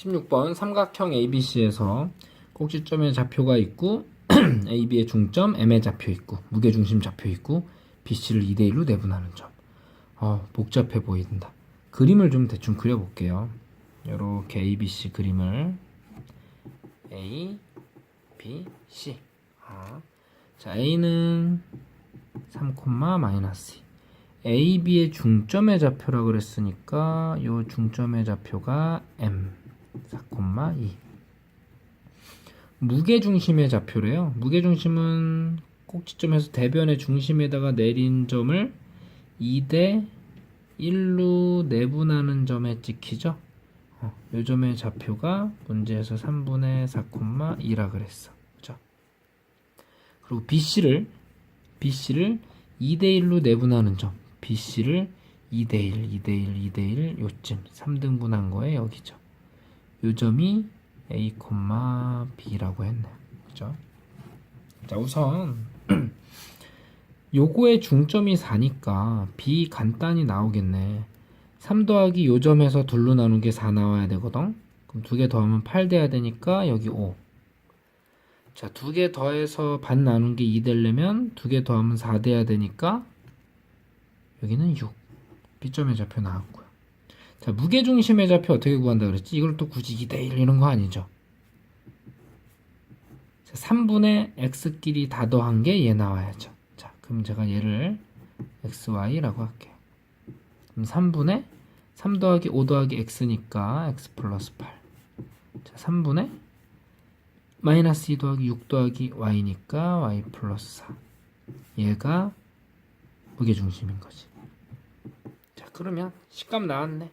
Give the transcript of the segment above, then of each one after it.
16번 삼각형 ABC에서 꼭지점의 좌표가 있고 AB의 중점, M의 좌표 있고 무게중심 좌표 있고 BC를 2대1로 내분하는 점. 어, 복잡해 보인다. 그림을 좀 대충 그려볼게요. 이렇게 ABC 그림을 A, B, C. 아, 자 A는 3, 마이너스 2. A, B의 중점의 좌표라 그랬으니까 요 중점의 좌표가 M 4,2 무게중심의 좌표래요. 무게중심은 꼭지점에서 대변의 중심에다가 내린 점을 2대 1로 내분하는 점에 찍히죠. 어, 요 점의 좌표가 문제에서 3분의 4,2라 그랬어. 그죠? 그리고 BC를 BC를 2대 1로 내분하는 점. BC를 2대 1, 2대 1, 2대 1 요쯤 3등분한 거에 여기죠. 요 점이 A, B라고 했네요. 그죠? 자, 우선 요거의 중점이 4니까 B 간단히 나오겠네. 3 더하기 요 점에서 둘로 나눈 게 4 나와야 되거든. 그럼 두 개 더하면 8 돼야 되니까 여기 5. 자, 두 개 더해서 반 나눈 게 2 되려면 두 개 더하면 4 돼야 되니까 여기는 6. B점의 좌표 나왔고요. 자, 무게중심의 좌표 어떻게 구한다 그랬지? 이걸 또 굳이 2대1 이런 거 아니죠? 자, 3분의 x끼리 다 더한 게 얘 나와야죠. 자, 그럼 제가 얘를 xy라고 할게요. 그럼 3분의 3 더하기 5 더하기 x니까 x 플러스 8. 자, 3분의 마이너스 2 더하기 6 더하기 y니까 y 플러스 4. 얘가 무게중심인 거지. 자, 그러면 식감 나왔네.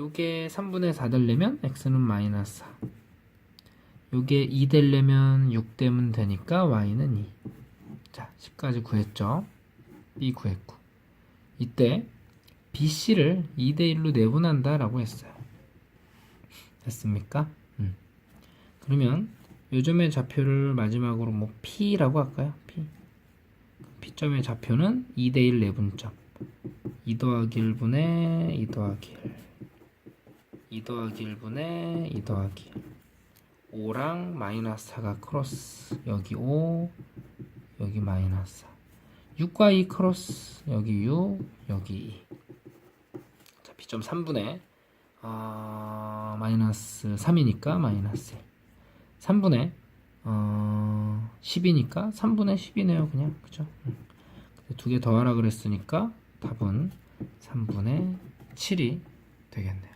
요게 3분의 4 되려면 x는 마이너스 4. 요게 2 되려면 6 되면 되니까 y는 2. 자, 10까지 구했죠. b 구했고. 이때 bc를 2 대 1로 내분한다 라고 했어요. 됐습니까? 음. 그러면 요점의 좌표를 마지막으로 뭐 p라고 할까요? p. p점의 좌표는 2 대 1 내분점. 2 더하기 1분의 2 더하기 1. 2 더하기 1분의 2 더하기 1. 5랑 마이너스 4가 크로스. 여기 5, 여기 마이너스 4. 6과 2 크로스. 여기 6, 여기 2. 자, B점 3분의 어, 마이너스 3이니까 마이너스 1. 3분의 어, 10이니까 3분의 10이네요. 그냥. 그죠? 두 개 더하라 그랬으니까 답은 3분의 7이 되겠네요.